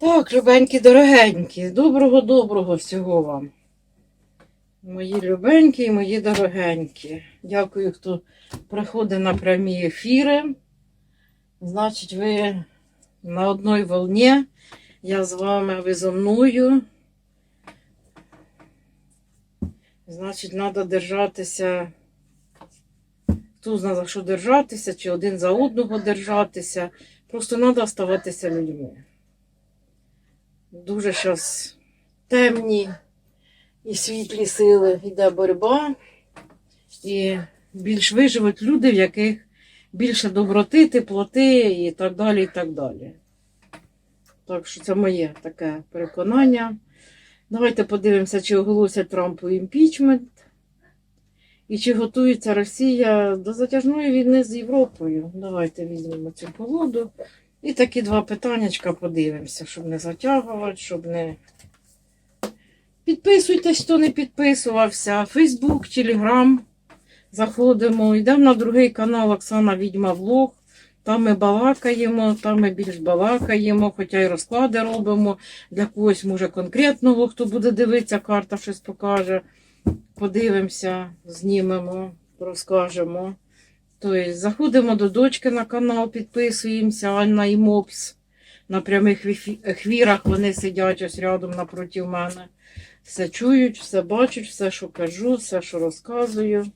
Так, любенькі, дорогенькі, доброго-доброго всього вам. Мої любенькі і мої дорогенькі. Дякую, хто приходить на прямі ефіри. Значить, ви на одній волні. Я з вами, ви зо мною. Значить, треба держатися. Хто знає, за що держатися, чи один за одного держатися. Просто треба оставатися людьми. Дуже зараз темні і світлі сили йде боротьба, і більш виживуть люди, в яких більше доброти, теплоти і так далі. і так далі. Так що це моє таке переконання. Давайте подивимося, чи оголосять Трампу імпічмент, і чи готується Росія до затяжної війни з Європою. Давайте візьмемо цю погоду. І такі два питаннячка подивимося, щоб не затягувати, щоб не. Підписуйтесь, хто не підписувався. Фейсбук, Телеграм. Заходимо. Йдемо на другий канал Оксана Відьма Влог. Там ми балакаємо, там ми більш балакаємо, хоча й розклади робимо. Для когось, може, конкретного, хто буде дивитися, карта щось покаже. Подивимося, знімемо, розкажемо. Тобто заходимо до дочки на канал, підписуємося, Анна і Мопс. На прямих ефірах вони сидять ось рядом напроти мене. Все чують, все бачать, все, що кажу, все, що розказую.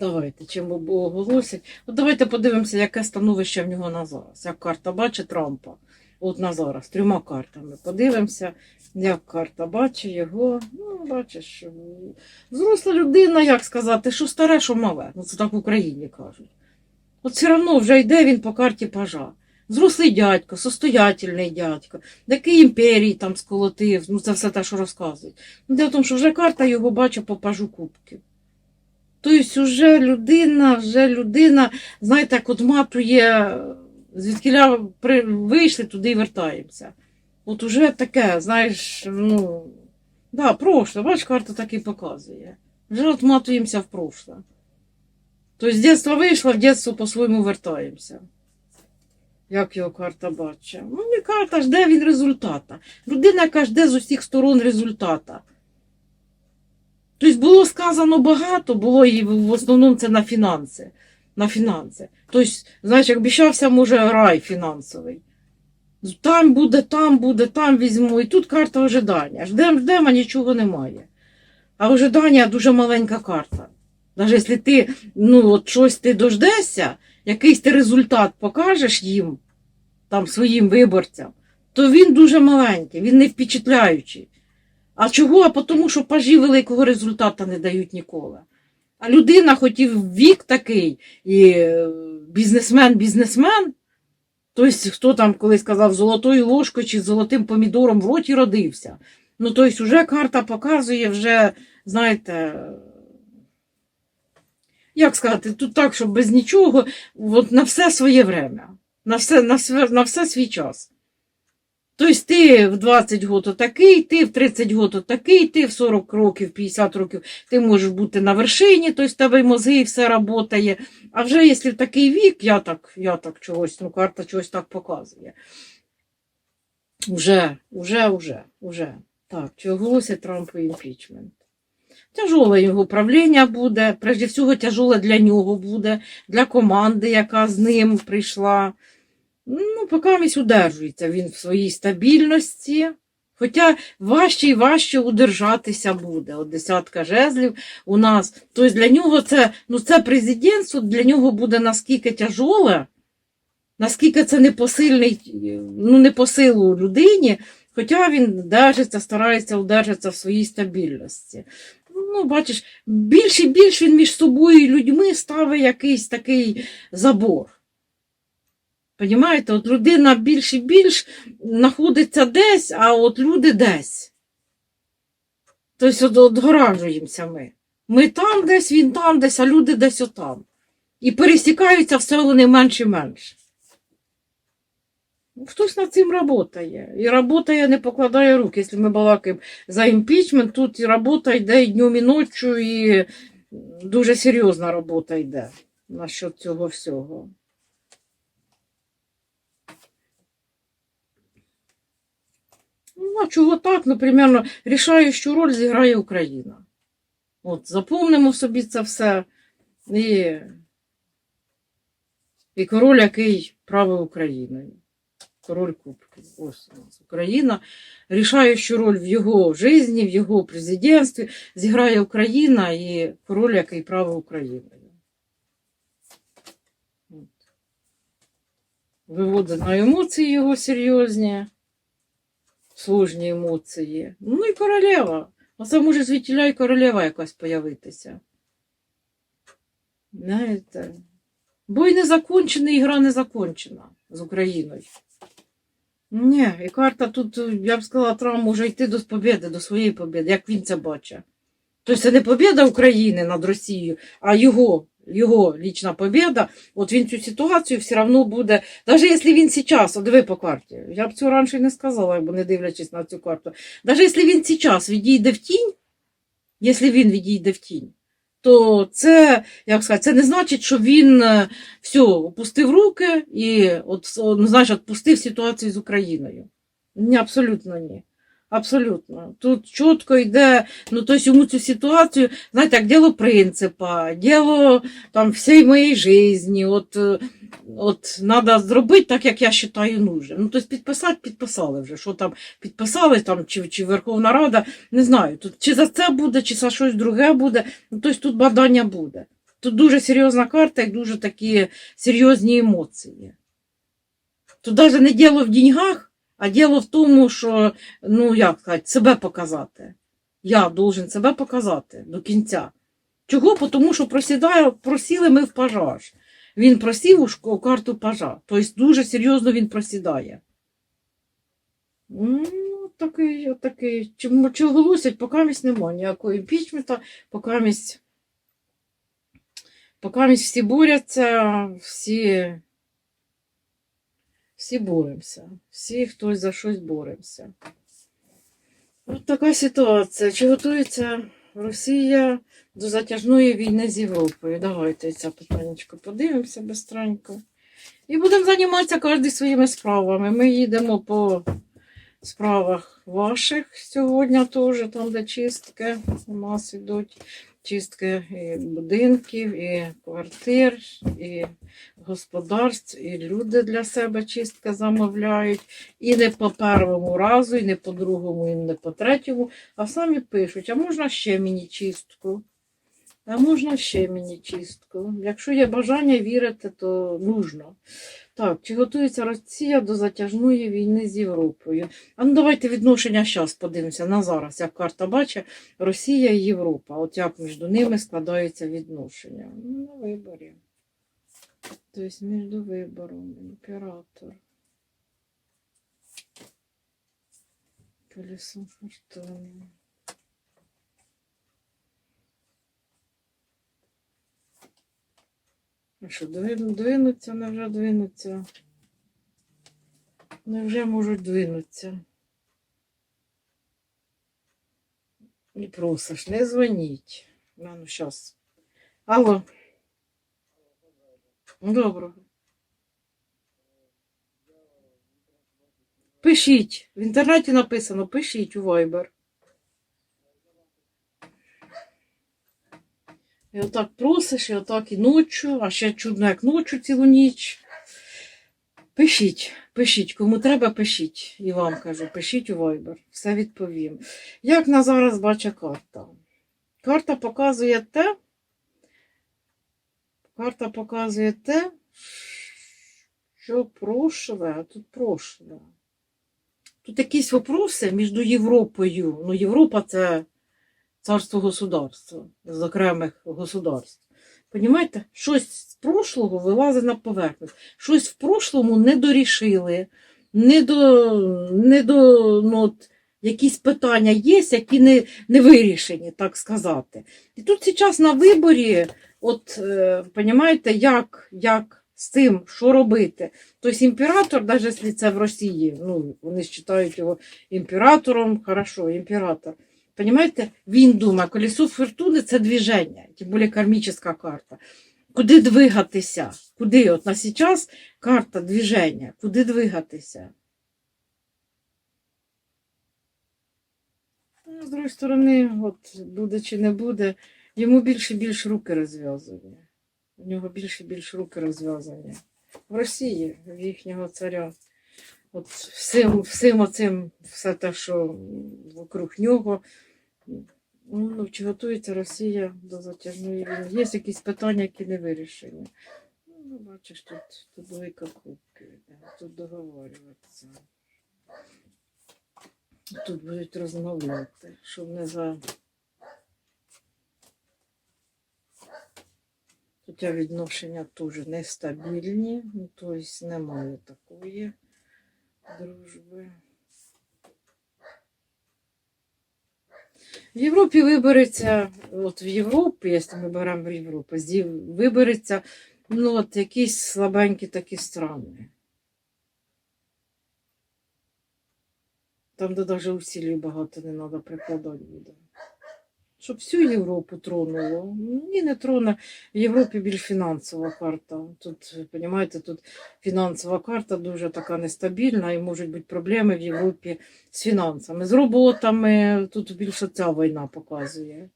Давайте, чим оголосять. От давайте подивимося, яке становище в нього на зараз. Як карта бачить Трампа. От на зараз, трьома картами. Подивимося, як карта бачить його. Ну, бачиш, взросла людина, як сказати, що старе, що мале. Ну, це так в Україні кажуть. От все одно вже йде він по карті пажа. Зрослий дядько, состоятельний дядько, який імперії там сколотив, ну це все те, що розказують. Ну, Дело в тому, що вже карта його бачить по пажу кубків. Тобто, вже людина, вже людина, знаєте, як от при... вийшли, туди і вертаємося. От уже таке, знаєш, ну, да, прошле, бач, карта так і показує. Вже от матуємося в прошле. Тобто з дитинства вийшла, в дитинство по-своєму вертаємося. Як його карта бачить? Ну, не карта жде він результата. Людина, яка жде з усіх сторон результата. Тобто було сказано багато, було і в основному це на фінанси. На фінанси. Тобто, знаєш, обіцявся, може, рай фінансовий. Там буде, там буде, там візьму. І тут карта ожидання. Ждем, ждем, а нічого немає. А ожидання дуже маленька карта. Навіть якщо ти ну, от щось ти дождешся, якийсь ти результат покажеш їм, там, своїм виборцям, то він дуже маленький, він не впечатляючий. А чого? А тому, що пажі великого результату не дають ніколи. А людина, хоч і вік такий, і е, бізнесмен-бізнесмен, тобто, хто там колись сказав, золотою ложкою чи золотим помідором в роті родився. Ну, тобто, вже карта показує, вже, знаєте, як сказати, тут так, щоб без нічого, от на все своє время, на все, на, на все свій час. Тобто ти в 20 років такий, ти в 30 років такий, ти в 40 років, 50 років ти можеш бути на вершині, тобто в тебе мозги і все працює. А вже якщо в такий вік, я так, я так чогось, ну карта чогось так показує. Уже, уже, уже, уже. Так, чи оголосить Трампу імпічмент? Тяжоле його правління буде, прежде всього, тяжоле для нього буде, для команди, яка з ним прийшла. Ну, поки місь удержується він в своїй стабільності. Хоча важче і важче удержатися буде. От десятка жезлів у нас. Тобто для нього це, ну, це президентство для нього буде наскільки тяжоле, наскільки це ну, не по силу людині, хоча він держиться, старається удержатися в своїй стабільності. Ну, бачиш, більш і більш він між собою і людьми ставить якийсь такий забор. Понімаєте, от людина більш і більш знаходиться десь, а от люди десь. Тобто от, отгоражуємося ми. Ми там десь, він там десь, а люди десь отам. І пересікаються все вони менше і менше. Ну, Хтось над цим працює. І працює, не покладає рук. Якщо ми балакаємо за імпічмент, тут і робота йде і днем, і ночі, і дуже серйозна робота йде насчет цього всього. А чого так? Ну, примерно, рішаючу роль зіграє Україна. От, запомнимо собі це все. І, і король, який правив Україною. Король Кубків. Ось у нас Україна. Рішаючу роль в його житті, в його президентстві зіграє Україна і король, який правив Україною. От. Виводить на емоції його серйозні, сложні емоції. Ну і королева. Оце може звідтіля і королева якась появитися. Знаєте. Бой не закончений, ігра не закончена з Україною. Ні, і карта тут, я б сказала, Трамп може йти до побєди, до своєї побєди, як він це бачить. Тобто це не побєда України над Росією, а його, його лічна побєда. От він цю ситуацію все одно буде, навіть якщо він зараз, от диви по карті, я б цього раніше не сказала, бо не дивлячись на цю карту. Навіть якщо він зараз відійде в тінь, якщо він відійде в тінь, то це, як сказати, це не значить, що він е, все, опустив руки і от, ну, знаєш, відпустив ситуацію з Україною. Ні, абсолютно ні. Абсолютно. Тут чітко йде, ну тобто йому цю ситуацію, знаєте, як діло принципа, діло там всієї моєї житті, от, е, от треба зробити так, як я вважаю нужним. Ну, тобто підписати, підписали вже. Що там підписали, там, чи, чи Верховна Рада, не знаю, тут, чи за це буде, чи за щось друге буде. Ну, тобто тут бадання буде. Тут дуже серйозна карта і дуже такі серйозні емоції. Тут навіть не діло в деньгах, а діло в тому, що, ну як сказати, себе показати. Я должен себе показати до кінця. Чого? Тому що просідає, просіли ми в пожар. Він просів у карту пажа. Тобто дуже серйозно він просідає. Ну, такий, такий. Чи, чи оголосять, поки немає ніякого імпічмента, поки місць, поки місць всі борються, всі, всі боремося. Всі хтось за щось боремося. От така ситуація. Чи готується Росія до затяжної війни з Європою? Давайте це питаннячко подивимося бистренько. І будемо займатися кожен своїми справами. Ми їдемо по справах ваших сьогодні теж, там, де чистки у нас йдуть. Чистки і будинків, і квартир, і господарств, і люди для себе чистка замовляють. І не по першому разу, і не по другому, і не по третьому, а самі пишуть, а можна ще мені чистку? А можна ще мені чистку. Якщо є бажання вірити, то нужно. Так, чи готується Росія до затяжної війни з Європою? А ну давайте відношення зараз подивимося на зараз, як карта бачить Росія і Європа. От як між ними складаються відношення. Ну, на виборі. Тобто між вибором, імператор. Колесо фортуни. А що, двину- двинуться, невже двинуться? Невже можуть двинуться? Не просиш, не дзвоніть. Ну, ну, щас. Алло. Доброго. Пишіть. В інтернеті написано, пишіть у Viber. І отак просиш, і отак і ночі, а ще чудно, як ночі цілу ніч. Пишіть, пишіть, кому треба, пишіть. І вам кажу, пишіть у Viber, все відповім. Як на зараз бачить карта? Карта показує те, карта показує те, що прошле, а тут прошле. Тут якісь вопроси між Європою. Ну, Європа це царство государства, з окремих государств. Понімаєте, щось з прошлого вилазить на поверхню. Щось в прошлому не дорішили, не до, не до ну, от, якісь питання є, які не, не вирішені, так сказати. І тут зараз на виборі, от, е, понімаєте, як, як з цим, що робити. Тобто імператор, навіть якщо це в Росії, ну, вони вважають його імператором, хорошо, імператор. Понимаете, він думає, колесо фортуни це движення, тим більше кармічна карта. Куди двигатися? Куди? От на зараз карта движення. Куди двигатися? Ну, З другої сторони, от буде чи не буде, йому більше і більше руки розв'язані. У нього більше і більше руки розв'язані. В Росії, в їхнього царя. От всім, всім оцим, все те, що вокруг нього. Ну, чи готується Росія до затяжної війни? Є якісь питання, які не вирішені. Ну, бачиш, тут, тут кубків, йде, тут договорюватися. Тут будуть розмовляти, щоб не за. Хоча відношення теж нестабільні, тобто немає такої дружби. В Європі вибереться, от в Європі, якщо ми беремо в Європу, вибереться ну, от якісь слабенькі такі страни. Там, де навіть усілі багато не треба прикладати. Щоб всю Європу тронуло. Ні, не троне. В Європі більш фінансова карта. Тут, розумієте, тут фінансова карта дуже така нестабільна і можуть бути проблеми в Європі з фінансами. З роботами тут більше ця війна показує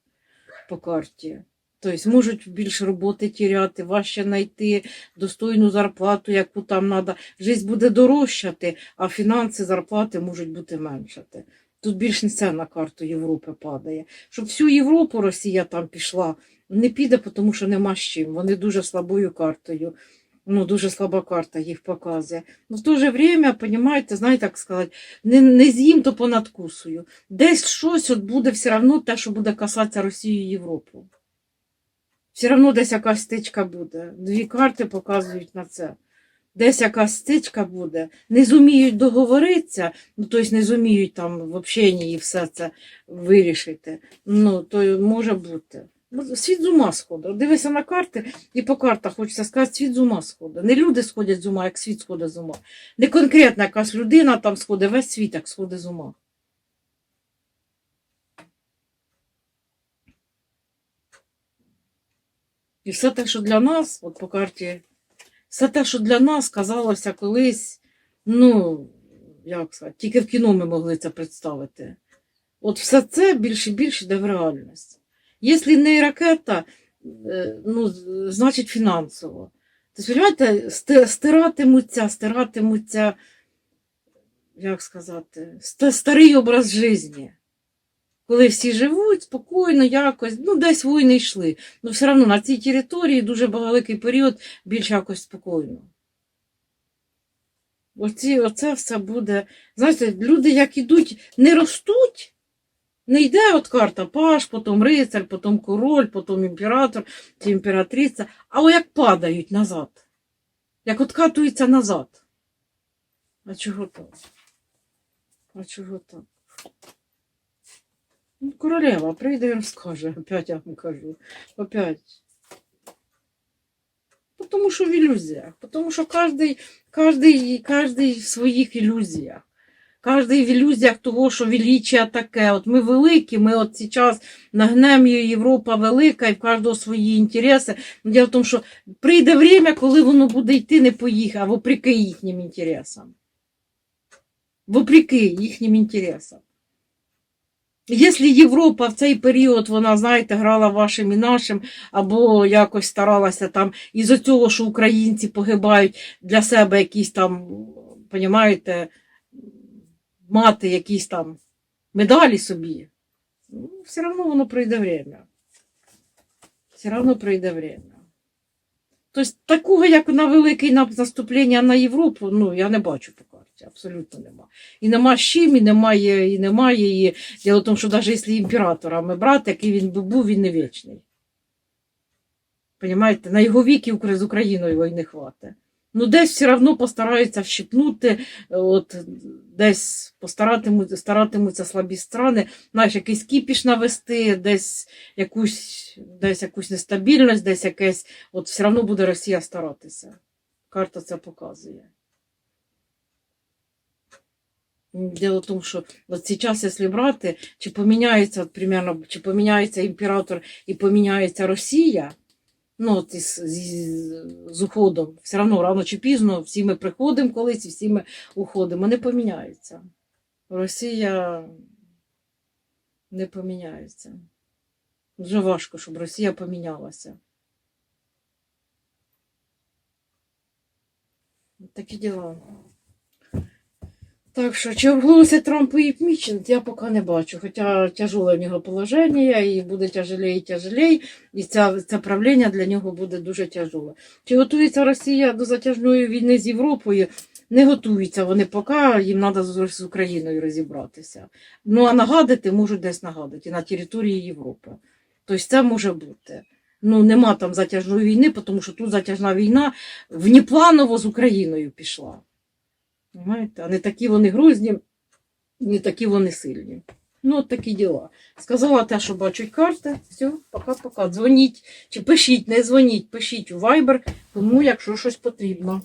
по карті. Тобто можуть більше роботи тіряти, важче знайти достойну зарплату, яку там треба. Життя буде дорожчати, а фінанси, зарплати можуть бути меншати. Тут більш не це на карту Європи падає. Щоб всю Європу Росія там пішла, не піде, тому що нема з чим. Вони дуже слабою картою. Ну, дуже слаба карта їх показує. Ну, в то же время, понимаєте, знаєте, як сказати, не, не з'їм, то понадкусую. Десь щось от буде все одно те, що буде касатися Росії і Європу. Все одно десь якась стичка буде. Дві карти показують на це. Десь якась стичка буде. Не зуміють договоритися, ну тобто не зуміють там в общенні все це вирішити. Ну, то може бути. Ну, Світ з ума сходить. Дивися на карти, і по картах хочеться сказати, світ з ума сходить. Не люди сходять з ума, як світ сходить з ума. Не конкретна якась людина там сходить, весь світ як сходить з ума. І все те, що для нас, от по карті, все те, що для нас казалося колись, ну, як сказати, тільки в кіно ми могли це представити. От все це більше і більше йде в реальність. Якщо не ракета, е, ну, значить фінансово. Тобто, розумієте, стиратимуться, стиратимуться, як сказати, старий образ життя. Коли всі живуть спокійно, якось, ну десь війни йшли. Ну все одно на цій території дуже великий період більш якось спокійно. Оці, оце все буде. Знаєте, люди як ідуть, не ростуть, не йде от карта паш, потім рицар, потім король, потім імператор чи імператриця, а як падають назад, як откатуються назад. А чого так? А чого так? Ну, королева прийде і розкаже, опять я вам кажу. Опять. Тому що в ілюзіях. Тому що кожний, кожний, кожний в своїх ілюзіях. Кожний в ілюзіях того, що величие таке. От ми великі, ми от зараз нагнемо Європа велика, і в кожного свої інтереси. Ну, Діло в тому, що прийде время, коли воно буде йти не по їх, а вопреки їхнім інтересам. Вопреки їхнім інтересам. Якщо Європа в цей період, вона, знаєте, грала вашим і нашим, або якось старалася там із-за цього, що українці погибають для себе якісь там, понімаєте, мати якісь там медалі собі, ну, все одно воно пройде время. Все одно пройде время. Тобто такого, як на велике наступлення на Європу, ну, я не бачу по карті, абсолютно нема. І нема з чим, і немає, і немає. І діло в тому, що навіть якщо імператора ми брати, який він би був, він не вічний. Понимаєте, на його вік і Укра- з Україною війни хватить. Ну, десь все одно постараються вщипнути, от, десь постаратимуться, старатимуться слабі страни, знаєш, якийсь кіпіш навести, десь якусь, десь якусь нестабільність, десь якесь, от все одно буде Росія старатися. Карта це показує. Дело в тому, що от зараз, якщо брати, чи поміняється, от, примерно, чи поміняється імператор і поміняється Росія, ну, от із, з, з уходом, все одно рано чи пізно всі ми приходимо колись і всі ми уходимо. Не поміняється. Росія не поміняються. Дуже важко, щоб Росія помінялася. Такі діла. Так що, чи оголосить Трамп і імпічмент, я поки не бачу. Хоча тяжеле в нього положення, і буде тяжелее і тяжелее, і це, це правління для нього буде дуже тяжеле. Чи готується Росія до затяжної війни з Європою? Не готуються вони поки, їм треба з Україною розібратися. Ну, а нагадати можуть десь нагадати на території Європи. Тобто це може бути. Ну, нема там затяжної війни, тому що тут затяжна війна внепланово з Україною пішла. Знаєте, а не такі вони грузні, не такі вони сильні. Ну, от такі діла. Сказала те, що бачать карти. Все, пока-пока. Дзвоніть чи пишіть, не дзвоніть, пишіть у Viber, кому, якщо щось потрібно.